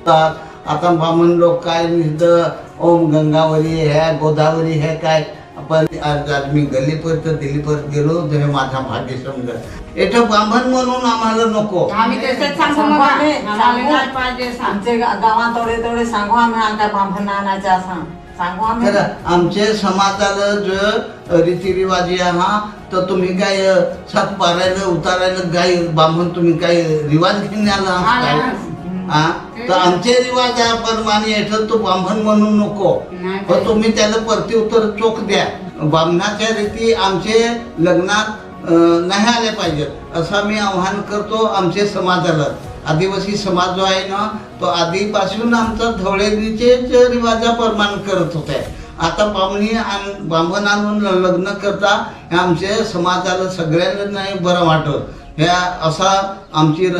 असतात आता ब्राह्मण लोक काय नुसतं ओम गंगावरी है गोदावरी है काय? आपण आज आज मी गल्लीपर्यंत दिल्लीपर्यंत गेलो हे माझा भाग्य समजा. इथं ब्राह्मण म्हणून आम्हाला नको. आम्ही तसंच सांगू मग आम्ही, पाहिजे सांग. आमचे गा- गावात थोडे थोडे सांगू आम्ही आमच्या ब्राह्मण आणायच्या सांग. सांगू आम्ही. तर आमचे समाजाला जो रीतिरिवाजी हा तर तुम्ही काय सात पारायला उतारायला काय ब्राह्मण तुम्ही काय रिवाज घेऊन आला. काय? हा. हा तर आमचे रिवाज आहे प्रमाणे येतं तो ब्राह्मण म्हणून नको. नाही पण तुम्ही त्याला प्रति उत्तर चोख द्या. ब्राह्मणाच्या रीती आमचे लग्नात नाही आले पाहिजेत. असं मी आव्हान करतो आमचे समाजाला. आदिवासी समाज जो आहे ना तो आधीपासून आमचा धवळेचे रिवाजाप्रमाणे करत होते. आता ब्राह्मणी आण ब्राह्मण आणून लग्न करता हे आमच्या समाजाला सगळ्यांना नाही बरं वाटत. ह्या असा आमची रस